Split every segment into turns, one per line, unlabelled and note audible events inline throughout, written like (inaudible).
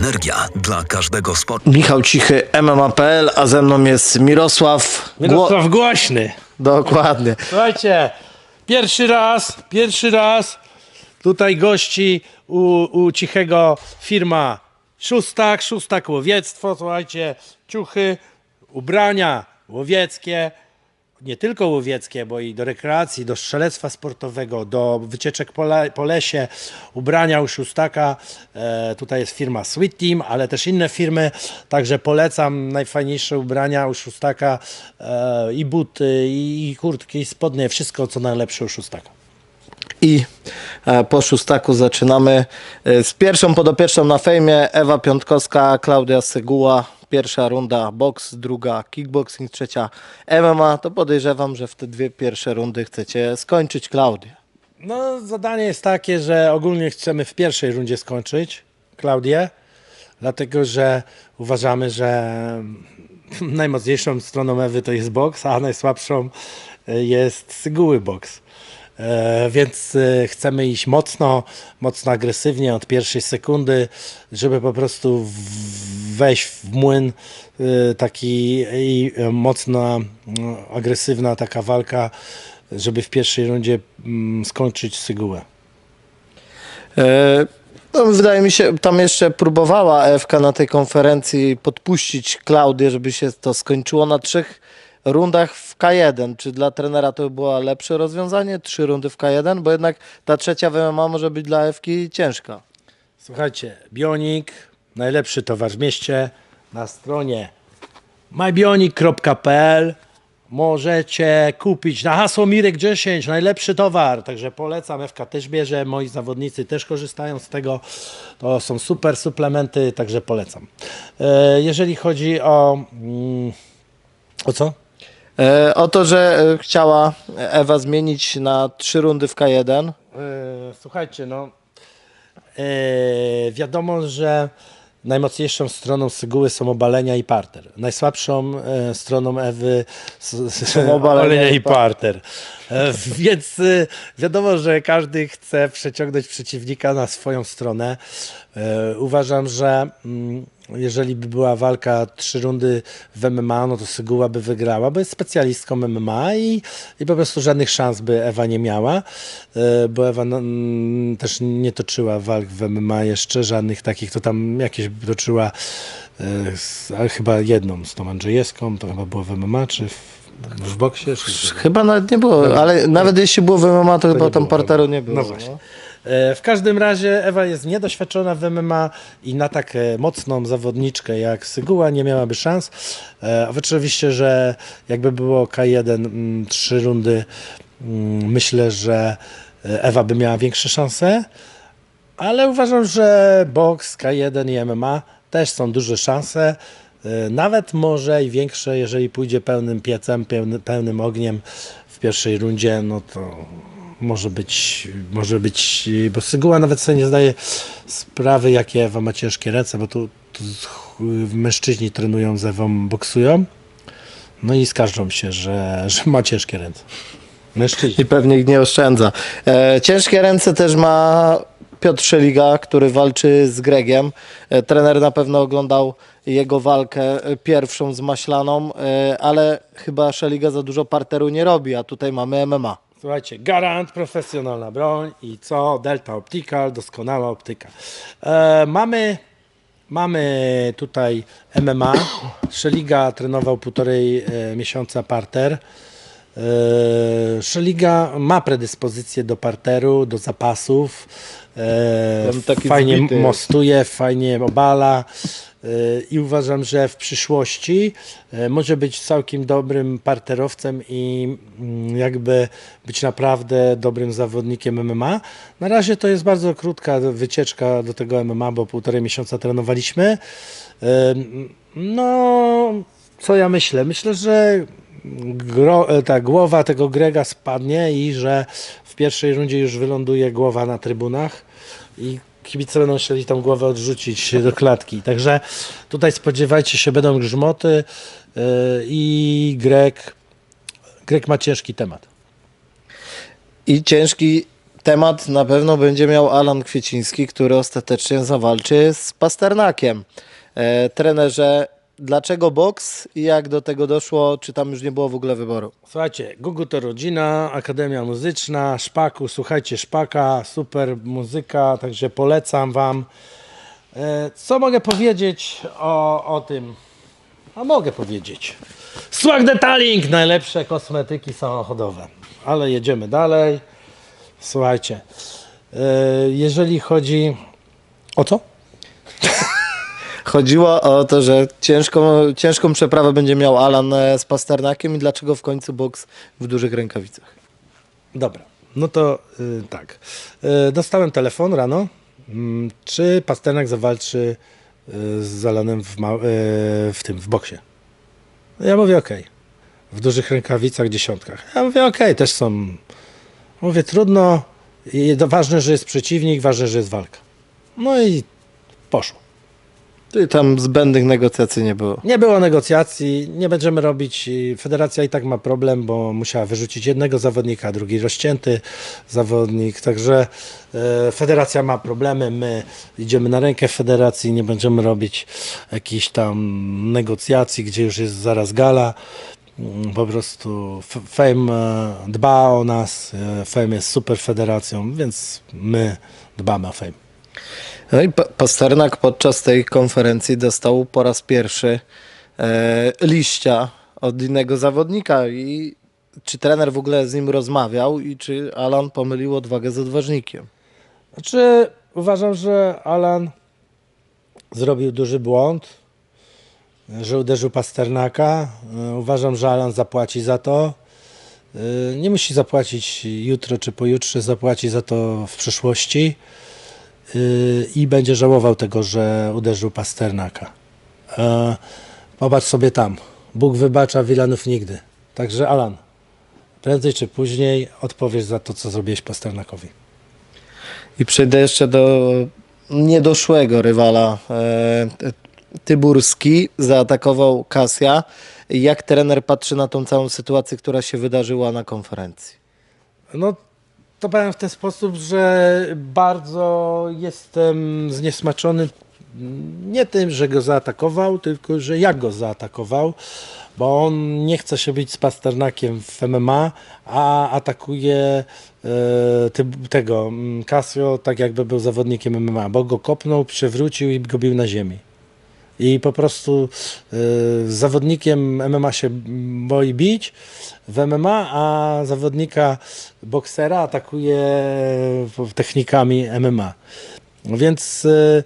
Media dla każdego sportu.
Michał Cichy, MMA.pl, a ze mną jest Mirosław. Gło-
Mirosław Głośny.
Dokładnie.
Słuchajcie, pierwszy raz, pierwszy raz tutaj gości u, u Cichego firma Szóstak, Szóstak Łowiectwo, słuchajcie, ciuchy, ubrania łowieckie, nie tylko łowieckie, bo i do rekreacji, do strzelectwa sportowego, do wycieczek po, le, po lesie, ubrania u Szóstaka. E, tutaj jest firma Sweet Team, ale też inne firmy, także polecam najfajniejsze ubrania u Szóstaka e, i buty, i, i kurtki, i spodnie, wszystko co najlepsze u Szóstaka.
I e, po szóstaku zaczynamy e, z pierwszą podopieczną na fejmie. Ewa Piątkowska, Klaudia Seguła. Pierwsza runda boks, druga kickboxing, trzecia MMA. To podejrzewam, że w te dwie pierwsze rundy chcecie skończyć Klaudię.
No, zadanie jest takie, że ogólnie chcemy w pierwszej rundzie skończyć Klaudię, dlatego że uważamy, że najmocniejszą stroną Ewy to jest boks, a najsłabszą jest syguły boks. E, więc e, chcemy iść mocno, mocno agresywnie od pierwszej sekundy, żeby po prostu wejść w młyn e, taki i mocna, agresywna taka walka, żeby w pierwszej rundzie mm, skończyć sygułę.
E, No, wydaje mi się, tam jeszcze próbowała Ewka na tej konferencji podpuścić Klaudię, żeby się to skończyło na trzech rundach w K1. Czy dla trenera to by było lepsze rozwiązanie? Trzy rundy w K1? Bo jednak ta trzecia w MMA może być dla Ewki ciężka.
Słuchajcie, Bionik, najlepszy towar w mieście, na stronie mybionik.pl możecie kupić na hasło Mirek10 najlepszy towar, także polecam, FK też bierze, moi zawodnicy też korzystają z tego, to są super suplementy, także polecam. E, Jeżeli chodzi o... mm, O co?
E, o to, że e, chciała Ewa zmienić na trzy rundy w K1.
E, Słuchajcie, no wiadomo, że najmocniejszą stroną Syguły są obalenia i parter. Najsłabszą stroną Ewy
Są obalenia
obalenia
i
parter. Więc wiadomo, że każdy chce przeciągnąć przeciwnika na swoją stronę. E, uważam, że mm, jeżeli by była walka trzy rundy w MMA, no to Syguła by wygrała, bo jest specjalistką MMA i, i po prostu żadnych szans by Ewa nie miała, e, bo Ewa no, mm, też nie toczyła walk w MMA jeszcze, żadnych takich, to tam jakieś toczyła, e, ale chyba jedną z tą Andrzejewską, to chyba było w MMA, czy w, w boksie? Czy...
Chyba nawet nie było, ale nawet jeśli było w MMA, to, chyba
nie
tam parteru nie było.
No właśnie. E, W każdym razie Ewa jest niedoświadczona w MMA i na tak e, mocną zawodniczkę jak Syguła nie miałaby szans. E, Oczywiście, że jakby było K1 mm, trzy rundy, mm, myślę, że e, Ewa by miała większe szanse, ale uważam, że boks, K1 i MMA też są duże szanse. e, Nawet może i większe, jeżeli pójdzie pełnym piecem, pełny, pełnym ogniem w pierwszej rundzie, no to może być, może być, bo Syguła nawet sobie nie zdaje sprawy, jakie Ewa ma ciężkie ręce, bo tu, tu mężczyźni trenują z Ewą, boksują, no i skarżą się, że, że ma ciężkie ręce. Mężczyźni.
I pewnie ich nie oszczędza. E, ciężkie ręce też ma Piotr Szeliga, który walczy z Gregiem. E, trener na pewno oglądał jego walkę e, pierwszą z Maślaną, e, ale chyba Szeliga za dużo parteru nie robi, a tutaj mamy MMA.
Słuchajcie, Garant, profesjonalna broń i co? Delta Optical, doskonała optyka. E, mamy, mamy tutaj MMA. Szeliga trenował półtorej e, miesiąca parter. E, Szeliga ma predyspozycję do parteru, do zapasów. E, fajnie mostuje, fajnie obala. I uważam, że w przyszłości e, może być całkiem dobrym parterowcem i mm, jakby być naprawdę dobrym zawodnikiem MMA. Na razie to jest bardzo krótka wycieczka do tego MMA, bo półtorej miesiąca trenowaliśmy. E, No, co ja myślę? Myślę, że gro, e, ta głowa tego Grega spadnie i że w pierwszej rundzie już wyląduje głowa na trybunach i kibice będą chcieli tą głowę odrzucić do klatki. Także tutaj spodziewajcie się, będą grzmoty yy, i Greg, Greg ma ciężki temat.
I ciężki temat na pewno będzie miał Alan Kwieciński, który ostatecznie zawalczy z Pasternakiem. E, trenerze, dlaczego boks i jak do tego doszło? Czy tam już nie było w ogóle wyboru?
Słuchajcie, Gugu to rodzina, Akademia Muzyczna, Szpaku, słuchajcie Szpaka, super muzyka, także polecam wam. E, Co mogę powiedzieć o, o tym? A mogę powiedzieć. Swag Detailing, najlepsze kosmetyki samochodowe. Ale jedziemy dalej. Słuchajcie, e, jeżeli chodzi o co?
Chodziło o to, że ciężką, ciężką przeprawę będzie miał Alan e, z Pasternakiem i dlaczego w końcu boks w dużych rękawicach.
Dobra, no to y, tak. Y, dostałem telefon rano, mm, czy Pasternak zawalczy y, z Zalanem w, ma- y, w tym, w boksie. Ja mówię okej. W dużych rękawicach, dziesiątkach. Ja mówię okej, też są. Mówię trudno. Ważne, że jest przeciwnik, ważne, że jest walka. No i poszło.
Ty tam zbędnych negocjacji nie było.
Nie było negocjacji, nie będziemy robić. Federacja i tak ma problem, bo musiała wyrzucić jednego zawodnika, drugi rozcięty zawodnik. Także e, federacja ma problemy. My idziemy na rękę federacji, nie będziemy robić jakichś tam negocjacji, gdzie już jest zaraz gala. Mm, Po prostu Fame e, dba o nas. e, Fame jest super federacją, więc my dbamy o Fame.
No i Pa- Pasternak podczas tej konferencji dostał po raz pierwszy e, liścia od innego zawodnika i czy trener w ogóle z nim rozmawiał i czy Alan pomylił odwagę z odważnikiem?
Znaczy, uważam, że Alan zrobił duży błąd, że uderzył Pasternaka. E, Uważam, że Alan zapłaci za to. E, Nie musi zapłacić jutro czy pojutrze, zapłaci za to w przyszłości i będzie żałował tego, że uderzył Pasternaka. E, Popatrz sobie tam. Bóg wybacza, Wilanów nigdy. Także Alan, prędzej czy później odpowiesz za to, co zrobiłeś Pasternakowi.
I przejdę jeszcze do niedoszłego rywala. E, Tyburski zaatakował Kasia. Jak trener patrzy na tą całą sytuację, która się wydarzyła na konferencji?
No, to powiem w ten sposób, że bardzo jestem zniesmaczony nie tym, że go zaatakował, tylko że jak go zaatakował, bo on nie chce się bić z Pasternakiem w MMA, a atakuje e, tego mm, Casio tak jakby był zawodnikiem MMA, bo go kopnął, przewrócił i go bił na ziemi. I po prostu y, z zawodnikiem MMA się boi bić w MMA, a zawodnika boksera atakuje technikami MMA. Więc y,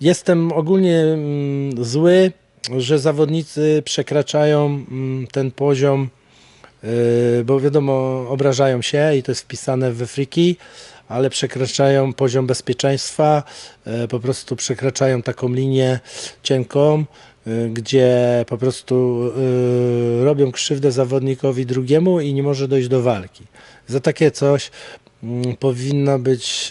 jestem ogólnie mm, zły, że zawodnicy przekraczają mm, ten poziom, y, bo wiadomo, obrażają się i to jest wpisane we friki, ale przekraczają poziom bezpieczeństwa, e, po prostu przekraczają taką linię cienką, e, gdzie po prostu e, robią krzywdę zawodnikowi drugiemu i nie może dojść do walki. Za takie coś mm, powinna być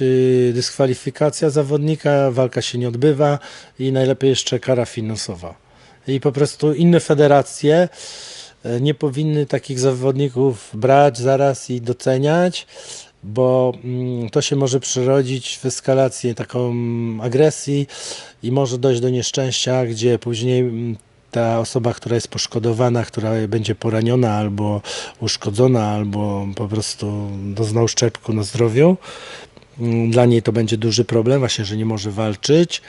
dyskwalifikacja zawodnika, walka się nie odbywa i najlepiej jeszcze kara finansowa. I po prostu inne federacje nie powinny takich zawodników brać zaraz i doceniać, bo mm, to się może przerodzić w eskalację taką agresji i może dojść do nieszczęścia, gdzie później mm, ta osoba, która jest poszkodowana, która będzie poraniona albo uszkodzona, albo po prostu dozna uszczerbku na zdrowiu, mm, dla niej to będzie duży problem, właśnie, że nie może walczyć.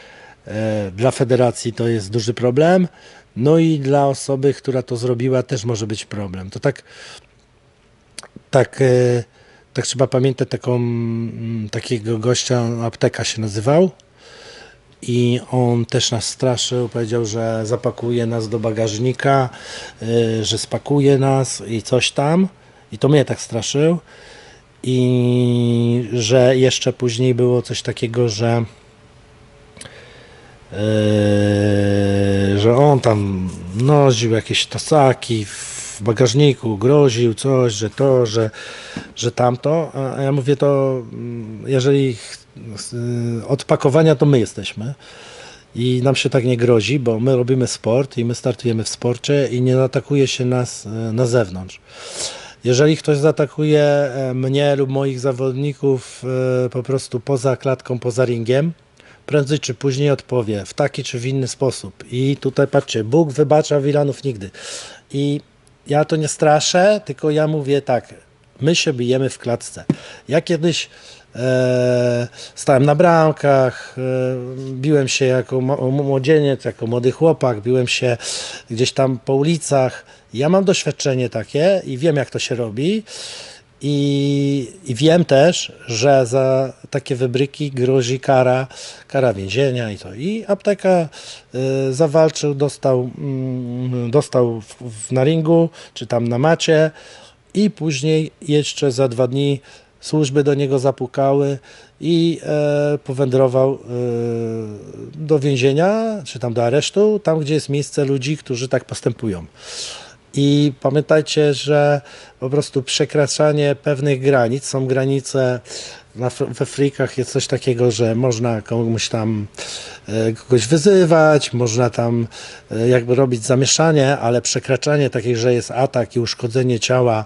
E, Dla federacji to jest duży problem. No i dla osoby, która to zrobiła, też może być problem. To tak, tak, e, tak trzeba pamiętać taką, mm, takiego gościa, apteka się nazywał. I on też nas straszył, powiedział, że zapakuje nas do bagażnika, e, że spakuje nas i coś tam. I to mnie tak straszył. I że jeszcze później było coś takiego, że Eee, że on tam noził jakieś tasaki w bagażniku, groził coś, że to, że, że tamto. A ja mówię to, mm, jeżeli y, od pakowania to my jesteśmy. I nam się tak nie grozi, bo my robimy sport i my startujemy w sporcie i nie atakuje się nas e, na zewnątrz. Jeżeli ktoś zaatakuje e, mnie lub moich zawodników e, po prostu poza klatką, poza ringiem, prędzej czy później odpowie w taki czy w inny sposób. I tutaj patrzcie, Bóg wybacza wilanów nigdy. I ja to nie straszę, tylko ja mówię tak, my się bijemy w klatce. Ja kiedyś e, stałem na bramkach, e, biłem się jako młodzieniec, jako młody chłopak, biłem się gdzieś tam po ulicach. Ja mam doświadczenie takie i wiem, jak to się robi. I, I wiem też, że za takie wybryki grozi kara, kara więzienia i to. I apteka y, zawalczył, dostał, mm, dostał w, w, na ringu, czy tam na macie i później jeszcze za dwa dni służby do niego zapukały i e, powędrował e, do więzienia, czy tam do aresztu, tam gdzie jest miejsce ludzi, którzy tak postępują. I pamiętajcie, że po prostu przekraczanie pewnych granic, są granice, na, we frikach jest coś takiego, że można komuś tam e, kogoś wyzywać, można tam e, jakby robić zamieszanie, ale przekraczanie takiej, że jest atak i uszkodzenie ciała,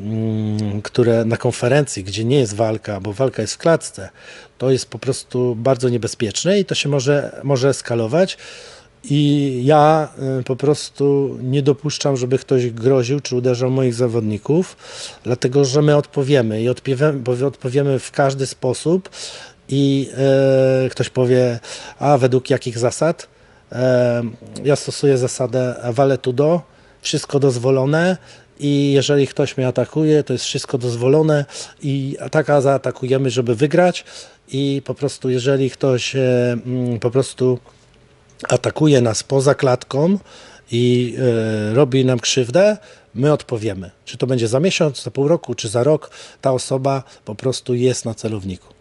mm, które na konferencji, gdzie nie jest walka, bo walka jest w klatce, to jest po prostu bardzo niebezpieczne i to się może, może eskalować. I ja y, po prostu nie dopuszczam, żeby ktoś groził czy uderzał moich zawodników, dlatego że my odpowiemy i odpowiemy, w każdy sposób. I e, ktoś powie, a według jakich zasad? E, ja stosuję zasadę vale tudo, wszystko dozwolone. I jeżeli ktoś mnie atakuje, to jest wszystko dozwolone i ataka zaatakujemy, żeby wygrać. I po prostu, jeżeli ktoś mm, po prostu atakuje nas poza klatką i e, robi nam krzywdę, my odpowiemy. Czy to będzie za miesiąc, za pół roku, czy za rok, ta osoba po prostu jest na celowniku.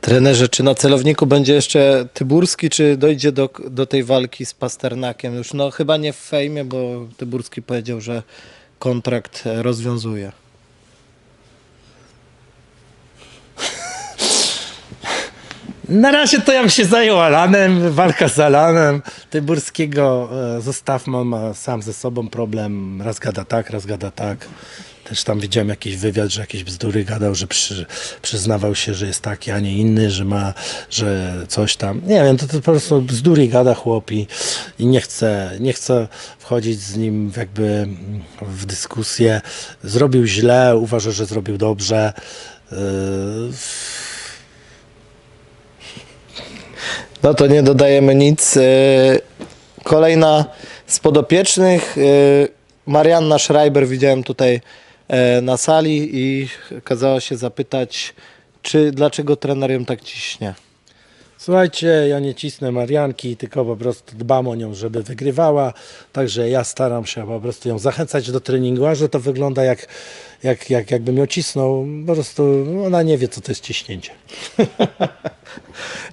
Trenerze, czy na celowniku będzie jeszcze Tyburski, czy dojdzie do, do tej walki z Pasternakiem? Już no chyba nie w fejmie, bo Tyburski powiedział, że kontrakt e, rozwiązuje.
Na razie to ja bym się zajął Alanem, walka z Alanem. Tyburskiego e, zostawmy, on ma sam ze sobą problem. Raz gada tak, raz gada tak. Też tam widziałem jakiś wywiad, że jakieś bzdury gadał, że przy, przyznawał się, że jest taki, a nie inny, że ma, że coś tam. Nie wiem, to, to po prostu bzdury gada chłop i, i nie chcę, nie chcę wchodzić z nim jakby w dyskusję. Zrobił źle, uważa, że zrobił dobrze. Yy,
No to nie dodajemy nic. E, Kolejna z podopiecznych. e, Marianna Schreiber widziałem tutaj e, na sali i kazała się zapytać, czy dlaczego trener ją tak ciśnie.
Słuchajcie, ja nie cisnę Marianki, tylko po prostu dbam o nią, żeby wygrywała. Także ja staram się po prostu ją zachęcać do treningu, a że to wygląda jak, jak, jak jakbym ją cisnął. Po prostu ona nie wie, co to jest ciśnięcie. (laughs)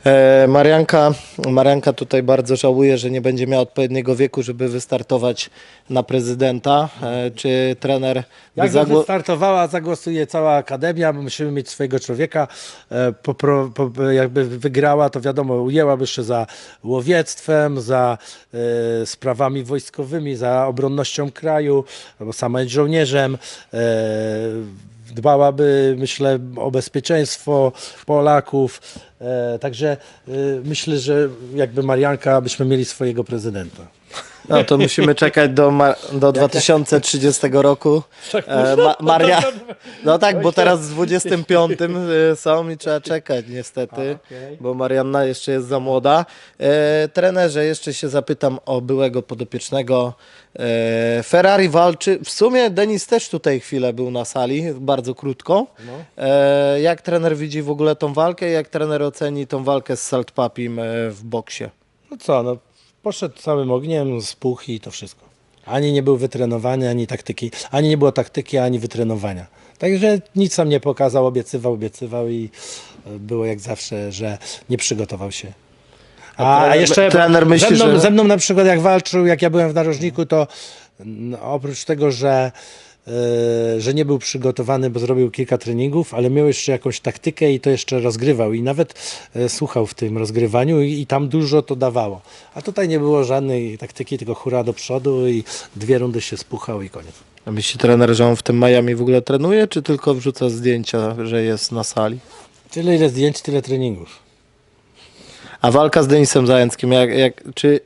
E, Marianka, Marianka tutaj bardzo żałuje, że nie będzie miała odpowiedniego wieku, żeby wystartować na prezydenta. E, Czy trener
Jak
zagło-
wystartowała, zagłosuje cała akademia, bo musimy mieć swojego człowieka. E, popro, po, jakby wygrała, to wiadomo, ujęłaby się za łowiectwem, za sprawami wojskowymi, za obronnością kraju, bo sama jest żołnierzem. E, dbałaby, myślę, o bezpieczeństwo Polaków. E, także e, myślę, że jakby Marianka, byśmy mieli swojego prezydenta.
No to musimy czekać do, do 2030 roku. E, ma- Maria... No tak, bo teraz w 25 e, są i trzeba czekać niestety, bo Marianna jeszcze jest za młoda. E, trenerze, jeszcze się zapytam o byłego podopiecznego. E, Ferrari walczy, w sumie Denis też tutaj chwilę był na sali, bardzo krótko.
No.
E, jak trener widzi w ogóle tą walkę? Jak trener oceni tą walkę z Saltpapim e, w boksie?
No co, no poszedł całym ogniem, spuch i to wszystko. Ani nie był wytrenowany, ani taktyki, ani nie było taktyki, ani wytrenowania. Także nic sam nie pokazał, obiecywał, obiecywał i e, było jak zawsze, że nie przygotował się. A,
trener-
jeszcze
trener myśli,
ze, mną,
że-
ze mną na przykład jak walczył, jak ja byłem w narożniku, to no, oprócz tego, że że nie był przygotowany, bo zrobił kilka treningów, ale miał jeszcze jakąś taktykę i to jeszcze rozgrywał i nawet e, słuchał w tym rozgrywaniu i, i tam dużo to dawało. A tutaj nie było żadnej taktyki, tylko hura do przodu i dwie rundy się spuchał i koniec.
A myśli trener, że on w tym Miami w ogóle trenuje, czy tylko wrzuca zdjęcia, że jest na sali?
Tyle ile zdjęć, tyle treningów.
A walka z Denisem Zająckim, jak, jak, czy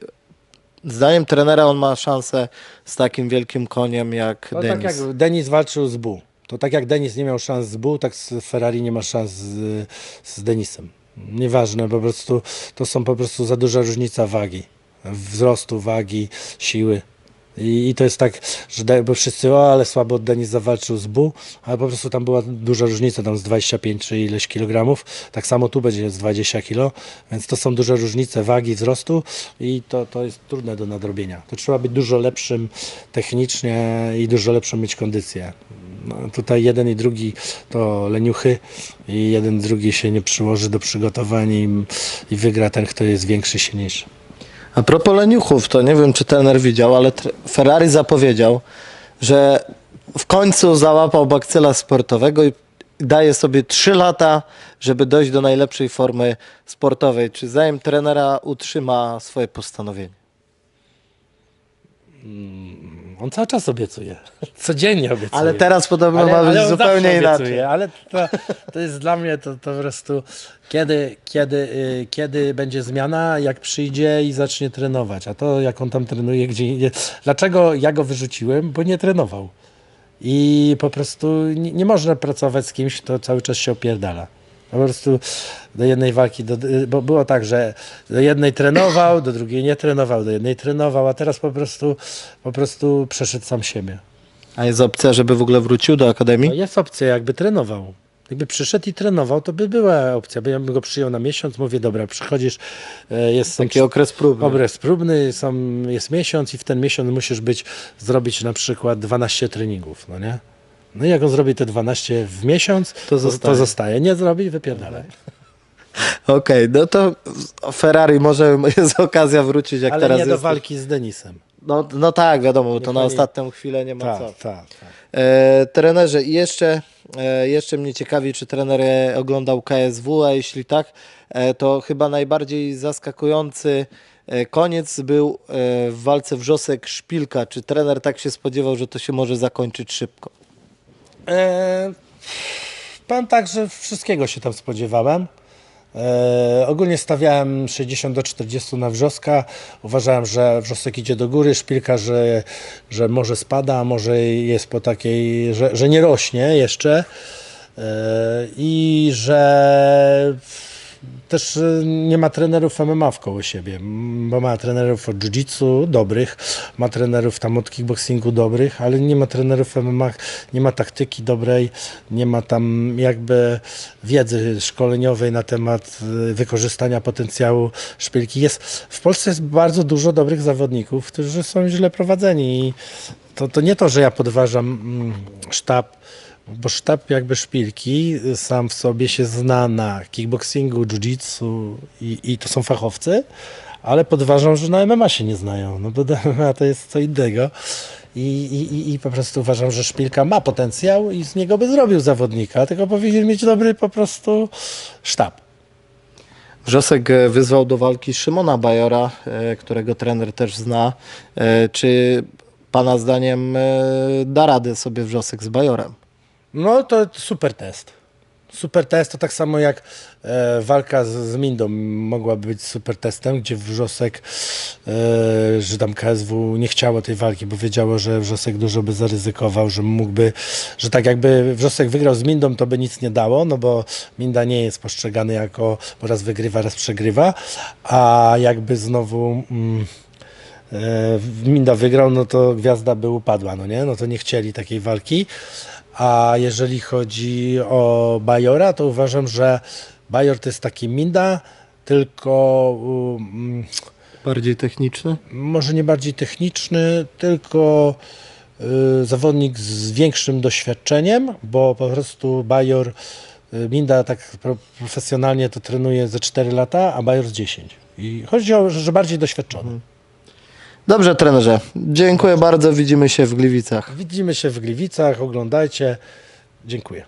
zdaniem trenera on ma szansę z takim wielkim koniem jak
No,
Denis?
tak jak Denis walczył z Bu. To tak jak Denis nie miał szans z Bu, tak z Ferrari nie ma szans z, z Denisem. Nieważne, po prostu to są po prostu za duża różnica wagi. Wzrostu, wagi, siły. I, I to jest tak, że De- bo wszyscy, o ale słabo Denis zawalczył z Bu, ale po prostu tam była duża różnica, tam z 25 czy ileś kilogramów. Tak samo tu będzie z 20 kilo, więc to są duże różnice wagi, wzrostu i to, to jest trudne do nadrobienia. To trzeba być dużo lepszym technicznie i dużo lepszą mieć kondycję. No, tutaj jeden i drugi to leniuchy i jeden drugi się nie przyłoży do przygotowań i, i wygra ten, kto jest większy, silniejszy.
A propos leniuchów, to nie wiem, czy trener widział, ale Ferrari zapowiedział, że w końcu załapał bakcyla sportowego i daje sobie 3 lata, żeby dojść do najlepszej formy sportowej. Czy zdaniem trenera utrzyma swoje postanowienie?
On cały czas obiecuje. Codziennie obiecuje.
Ale teraz podobno ma być zupełnie inaczej.
obiecuje, Ale to, to jest dla mnie to, to po prostu kiedy, kiedy, y, kiedy będzie zmiana, jak przyjdzie i zacznie trenować. A to jak on tam trenuje, gdzie indziej. Dlaczego ja go wyrzuciłem? Bo nie trenował. I po prostu nie, nie można pracować z kimś, kto cały czas się opierdala. Po prostu do jednej walki, do, bo było tak, że do jednej trenował, do drugiej nie trenował, do jednej trenował, a teraz po prostu, po prostu przeszedł sam siebie.
A jest opcja, żeby w ogóle wrócił do
No
akademii?
jest opcja, jakby trenował. Jakby przyszedł i trenował, to by była opcja. Bo ja bym go przyjął na miesiąc, mówię, dobra, przychodzisz, e, jest
Taki okres próbny.
okres próbny, są, jest miesiąc i w ten miesiąc musisz być, zrobić na przykład 12 treningów, no nie? No i jak on zrobi te 12 w miesiąc, to,
zostaje.
to zostaje. Nie zrobi, wypierdalaj. (laughs)
Okej, no to Ferrari może (laughs) jest okazja wrócić, jak
Ale
teraz
nie do walki z Denisem.
No, no tak, wiadomo, bo to na ostatnią chwilę nie ma co.
Tak, tak.
E, trenerze, i jeszcze, e, jeszcze mnie ciekawi, czy trener e, oglądał KSW, a jeśli tak, e, to chyba najbardziej zaskakujący e, koniec był e, w walce Wrzosek-Szpilka. Czy trener tak się spodziewał, że to się może zakończyć szybko?
E, powiem tak, że wszystkiego się tam spodziewałem. E, ogólnie stawiałem 60 do 40 na Wrzoska. Uważałem, że Wrzosek idzie do góry, szpilka, że, że może spada, a może jest po takiej, że, że nie rośnie jeszcze. E, I że też e, nie ma trenerów MMA w koło siebie, bo ma trenerów od jiu-jitsu dobrych, ma trenerów tam od kickboxingu dobrych, ale nie ma trenerów MMA, nie ma taktyki dobrej, nie ma tam jakby wiedzy szkoleniowej na temat e, wykorzystania potencjału szpilki. Jest, w Polsce jest bardzo dużo dobrych zawodników, którzy są źle prowadzeni i to, to nie to, że ja podważam mm, sztab bo sztab jakby szpilki sam w sobie się zna na kickboxingu, jiu-jitsu i, i to są fachowcy, ale podważam, że na MMA się nie znają, no bo (laughs) MMA to jest co innego. I, i, i- po prostu uważam, że szpilka ma potencjał i z niego by zrobił zawodnika, tylko powinien mieć dobry po prostu sztab.
Wrzosek e, wyzwał do walki Szymona Bajora, e, którego trener też zna. E, Czy pana zdaniem da radę sobie Wrzosek z Bajorem?
No to super test. Super test to tak samo jak e, walka z, z Mindą mogłaby być super testem, gdzie Wrzosek, e, że tam KSW nie chciało tej walki, bo wiedziało, że Wrzosek dużo by zaryzykował, że mógłby, że tak jakby Wrzosek wygrał z Mindą, to by nic nie dało, no bo Minda nie jest postrzegany jako, bo raz wygrywa, raz przegrywa, a jakby znowu... Mm, e, Minda wygrał, no to gwiazda by upadła, no nie? No to nie chcieli takiej walki. A jeżeli chodzi o Bajora, to uważam, że Bajor to jest taki Minda, tylko um,
Bardziej techniczny?
może nie bardziej techniczny, tylko y, zawodnik z większym doświadczeniem, bo po prostu Bajor, y, Minda tak pro, profesjonalnie to trenuje ze 4 lata, a Bajor z 10. I chodzi o, że bardziej doświadczony.
Dobrze, trenerze. Dziękuję bardzo. Widzimy się w Gliwicach.
Widzimy się w Gliwicach, oglądajcie. Dziękuję.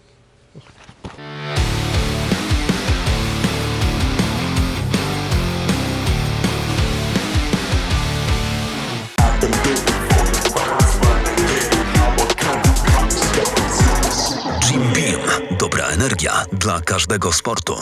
Jim Beam. Dobra energia dla każdego sportu.